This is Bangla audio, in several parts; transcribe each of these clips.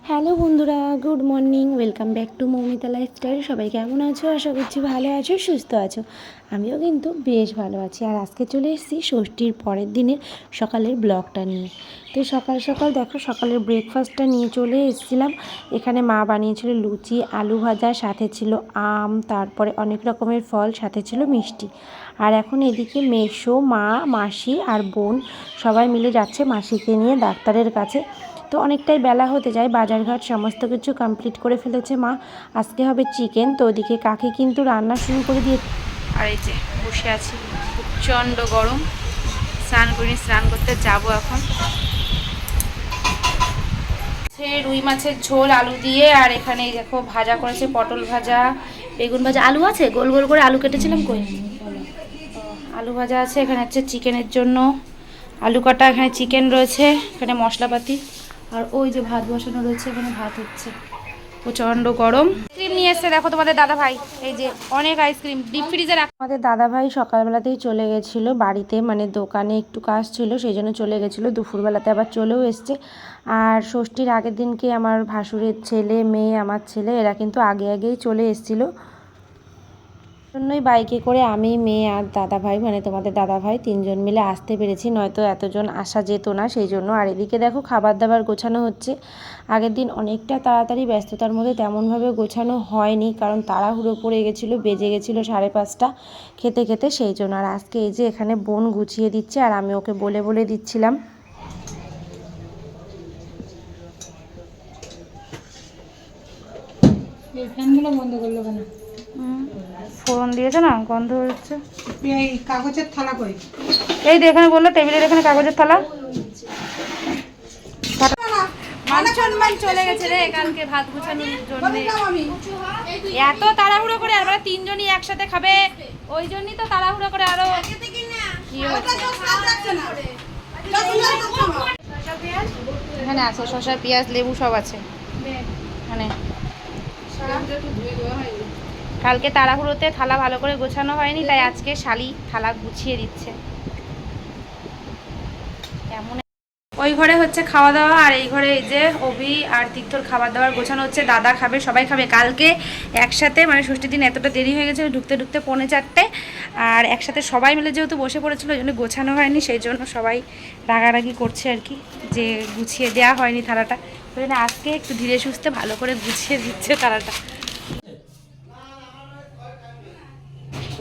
হ্যালো বন্ধুরা, good morning, welcome back to Moumita lifestyle. সবাই কেমন আছো? আশা করছি ভালো আছো, সুস্থ আছো। আমিও কিন্তু বেশ ভালো আছি। আর আজকে চলে এসেছি ষষ্ঠীর পরের দিনের সকালের ব্লগটা নিয়ে। তো সকাল সকাল দেখো, সকালের ব্রেকফাস্টটা নিয়ে চলে এসেছিলাম। এখানে মা বানিয়েছিল লুচি, আলু ভাজা, সাথে ছিল আম, তারপরে অনেক রকমের ফল, সাথে ছিল মিষ্টি। আর এখন এদিকে মেশো মা, মাসি আর বোন সবাই মিলে যাচ্ছে মাসিকে নিয়ে ডাক্তারের কাছে। তো অনেকটাই বেলা হতে যায়, বাজারঘাট সমস্ত কিছু কমপ্লিট করে ফেলেছে মা। আজকে হবে চিকেন, তো ওদিকে কাকি কিন্তু রান্না শুরু করে দিয়ে আর এই যে বসে আছি, প্রচণ্ড গরম। স্নান করি স্নান করতে যাব এখন। রুই মাছের ঝোল, আলু দিয়ে, আর এখানে দেখো ভাজা করেছে পটল ভাজা, বেগুন ভাজা। আলু আছে? গোল গোল করে আলু কেটেছিলাম কই? আলু ভাজা আছে, এখানে হচ্ছে চিকেনের জন্য আলু কাটা, এখানে চিকেন রয়েছে, এখানে মশলাপাতি। আর ওই যে ভাত বসানো রয়েছে, এখানে ভাত হচ্ছে। প্রচণ্ড গরম। আইসক্রিম নিয়ে এসছে, দেখো তোমাদের দাদা ভাই এই যে অনেক আইসক্রিম ডিপ ফ্রিজে রাখা আমাদের দাদাভাই সকালবেলাতেই চলে গেছিল বাড়িতে মানে দোকানে একটু কাজ ছিল, সেই জন্য চলে গেছিল। দুপুরবেলাতে আবার চলেও এসছে। আর ষষ্ঠীর আগের দিনকে আমার ভাসুরের ছেলে, মেয়ে, আমার ছেলে, এরা কিন্তু আগে আগেই চলে এসেছিল। জন্যই বাইকে করে আমি, মেয়ে আর দাদা ভাই মানে তোমাদের দাদা ভাই তিনজন মিলে আসতে পেরেছি। নয়তো এতজন আসা যেত না, সেই জন্য। আর এদিকে দেখো খাবার দাবার গোছানো হচ্ছে। আগের দিন অনেকটা তাড়াতাড়ি ব্যস্ততার মধ্যে তেমনভাবে গোছানো হয়নি, কারণ তাড়াহুড়ো পড়ে গেছিল, বেজে গেছিল সাড়ে পাঁচটা খেতে খেতে, সেই জন্য। আর আজকে এই যে এখানে বোন গুছিয়ে দিচ্ছে, আর আমি ওকে বলে বলে দিচ্ছিলাম। ফ্যানগুলো বন্ধ করল কেন? ফোড়ন দিয়েছে না গন্ধ হচ্ছে। এই কাগজের থালা কই? এই এখানে বলল টেবিলের এখানে কাগজের থালা। মান সম্মান চলে গেছে রে কালকে ভাত গুছানোর জন্য। এত তাড়াহুড়ো করে আর তিনজনই একসাথে খাবে ওই জন্যই তো তাড়াহুড়ো করে আরও কি হয়েছে? এখানে আছে শসা পেঁয়াজ লেবু সব আছে। মানে কালকে তাড়াহুড়োতে থালা ভালো করে গোছানো হয়নি, তাই আজকে শালি থালা গুছিয়ে দিচ্ছে। ওই ঘরে হচ্ছে খাওয়া দাওয়া আর এই ঘরে এই যে অভি আর তিক্তর খাবার দাবার গোছানো হচ্ছে, দাদা খাবে, সবাই খাবে। কালকে একসাথে মানে ষষ্ঠীর দিন এতটা দেরি হয়ে গেছে, ঢুকতে ঢুকতে পৌনে চারটে, আর একসাথে সবাই মিলে যেহেতু বসে পড়েছিল ওই জন্য গোছানো হয়নি, সেই জন্য সবাই রাগারাগি করছে আর কি, যে গুছিয়ে দেওয়া হয়নি থালাটা। ওই জন্য আজকে একটু ধীরে সুস্থে ভালো করে গুছিয়ে দিচ্ছে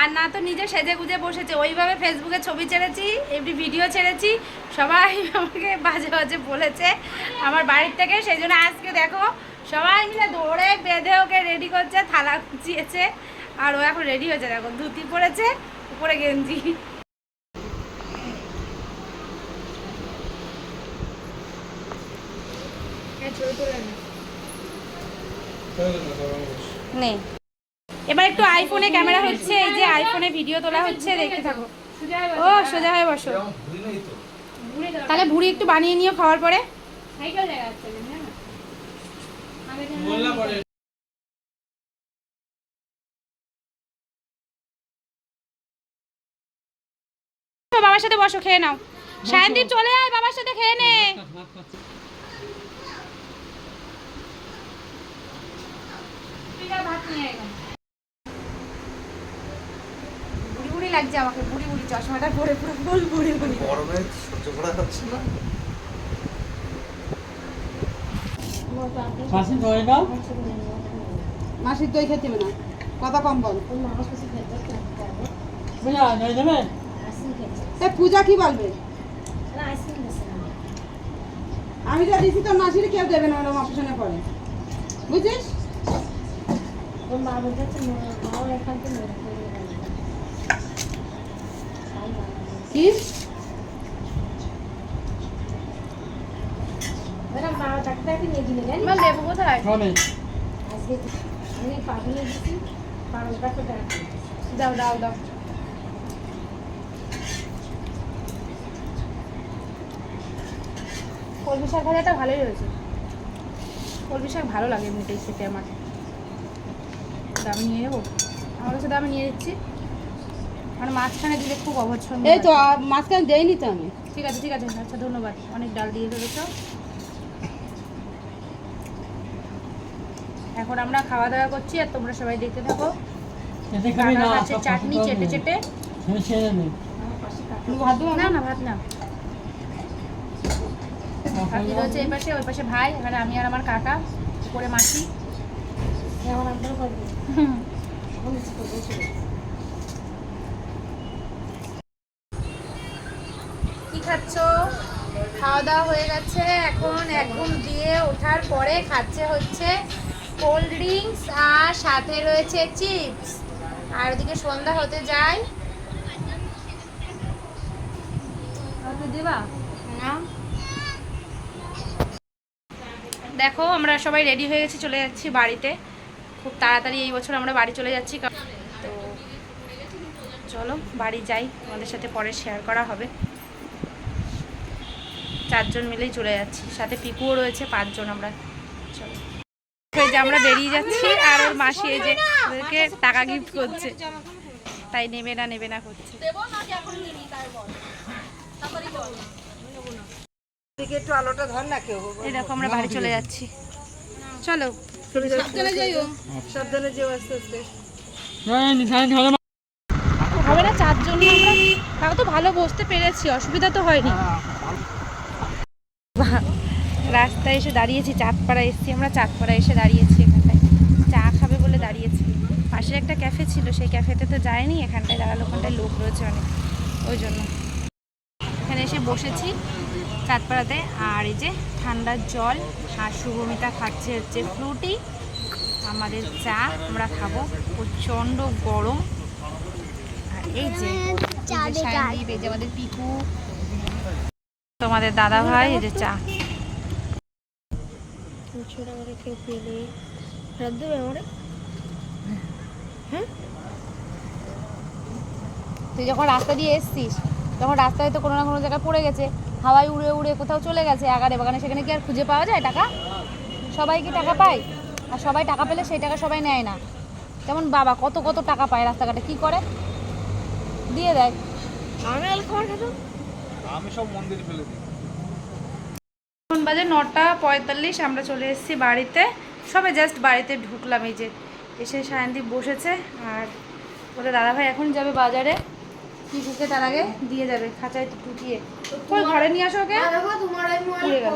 আর না তো নিজে সেজে গুজে বসেছে। ওইভাবে ফেসবুকে ছবি ছেড়েছি এমনি ভিডিও ছেড়েছি। সবাই আমাকে বাজে বাজে বলেছে আমার বাড়ির থেকে। সেই জন্য আজকে দেখো সবাই মিলে দৌড়ে বেঁধে ওকে রেডি করছে থালা গুছিয়েছে। আর ও এখন রেডি হয়েছে দেখো ধুতি পরেছে উপরে গেঞ্জি। নেই এবার একটু আইফোনে ক্যামেরা হচ্ছে, এই যে আইফোনে ভিডিও তোলা হচ্ছে, দেখতে থাকো। ও, সোজা হয়ে বসো। তাহলে ভুড়ি একটু বানিয়ে নিও খাওয়ার পরে। বাবার সাথে বসো, খেয়ে নাও। সায়নদীপ চলে আয়, বাবার সাথে খেয়ে নে। বুড়ি বুড়ি লাগছে আমাকে বুড়ি বুড়ি চশমাটা পরে পুরো ফুল বুড়ি বুড়ি। গরমে সহ্য করা যাচ্ছে না। মাসি দই দাও। মাসির দই খেতে না। কথা কম বল পূজা কি বলবে? আমি যা দিছি তোর মাসির কেউ দেবে না ওরকম অপারেশনে পড়ে বুঝছিস? কি ম্যাডাম বাবা ডাক্তারকে নিয়ে দিলে লেবু কোথায়? টাকা দাও দাও দাও। কলমি শাক ভাজাটা ভালোই হয়েছে। কলমি শাক ভালো লাগে এমনিতেই খেতে আমার। দামি নিয়ে যাব আমার কাছে দামে নিয়ে দিচ্ছি মানে মাঝখানে দিলে খুব অপছন্দ এই তো মাঝখানে দেয়নি তো আমি। ঠিক আছে ঠিক আছে আচ্ছা ধন্যবাদ। অনেক ডাল দিয়ে ফেলেছ। এখন আমরা খাওয়া দাওয়া করছি আর তোমরা সবাই দেখতে থাকো। খাচ্ছে চাটনি চেটে চেটে। ভাত না না ভাত না। এই পাশে ওই পাশে ভাই এখানে আমি আর আমার কাকা উপরে মাসি। খাচ্ছ? খাওয়া দাওয়া হয়ে গেছে। এখন এক ঘুম দিয়ে ওঠার পরে খাচ্ছে হচ্ছে কোল্ড ড্রিঙ্কস আর সাথে রয়েছে চিপস। আর ওদিকে সন্ধ্যা হতে যায়। দেখো আমরা সবাই রেডি হয়ে গেছি চলে যাচ্ছি বাড়িতে। খুব তাড়াতাড়ি এই বছর আমরা বাড়ি চলে যাচ্ছি তো চলো বাড়ি যাই। আমাদের সাথে পরে শেয়ার করা হবে। চারজন মিলেই চলে যাচ্ছি। সাথে পিকুও রয়েছে পাঁচজন আমরা। চলো। যে আমরা বেরিয়ে যাচ্ছি আর ওর মাসি এই যে ওদেরকে টাকা গিফট করছে। তাই নেবে না নেবে না করছে। দিকে একটু আলোটা ধর না কেউ। এই দেখো আমরা বাড়ি চলে যাচ্ছি। চলো। সাবধানে যাইও সাবধানে যেও আস্তে আস্তে। হবে না চারজনই আমরা। তাও তো ভালো বসতে পেরেছি। অসুবিধা তো হয়নি। রাস্তায় এসে দাঁড়িয়েছি চাঁদপাড়া এসেছি। আমরা চাঁদপাড়া এসে দাঁড়িয়েছি এখানটায়। চা খাবে বলে দাঁড়িয়েছি। পাশে একটা ক্যাফে ছিল সেই ক্যাফেতে তো যায়নি এখানটায় দাঁড়াল ওখানটায় লোক রয়েছে অনেক। ওই জন্য। এখানে এসে বসেছি চাঁদপাড়াতে। আর এই যে ঠান্ডার জল আর শুভমিতা খাচ্ছে হচ্ছে ফ্রুটি। আমাদের চা আমরা খাব প্রচণ্ড গরম। আর এই যে আমাদের পিকু। তোমাদের দাদা ভাই এই যে চা। রেখে পেলে ফেরত দেবে আমারে? তুই যখন রাস্তা দিয়ে এসছিস তখন রাস্তায় তো কোনো না কোনো জায়গায় পড়ে গেছে। হাওয়ায় উড়ে উড়ে কোথাও চলে গেছে। আগারে বাগানে সেখানে কি আর খুঁজে পাওয়া যায় টাকা? সবাই কি টাকা পায়? আর সবাই টাকা পেলে সেই টাকা সবাই নেয় না। যেমন বাবা কত কত টাকা পায় রাস্তাঘাটে কি করে? দিয়ে দেয়। আমি খাবার খেতো আমি সব মন্দিরে ফেলে দিই। বাজে নটা পঁয়তাল্লিশ আমরা চলে এসেছি বাড়িতে। সবে জাস্ট বাড়িতে ঢুকলাম এই যে। এসে সায়নদীপ বসেছে আর ওদের দাদাভাই এখন যাবে বাজারে। কি ঢুকে তার আগে দিয়ে যাবে খাঁচায় ঢুকিয়ে ঘরে নিয়ে আসো ওকে? দেখো তোমার গেল।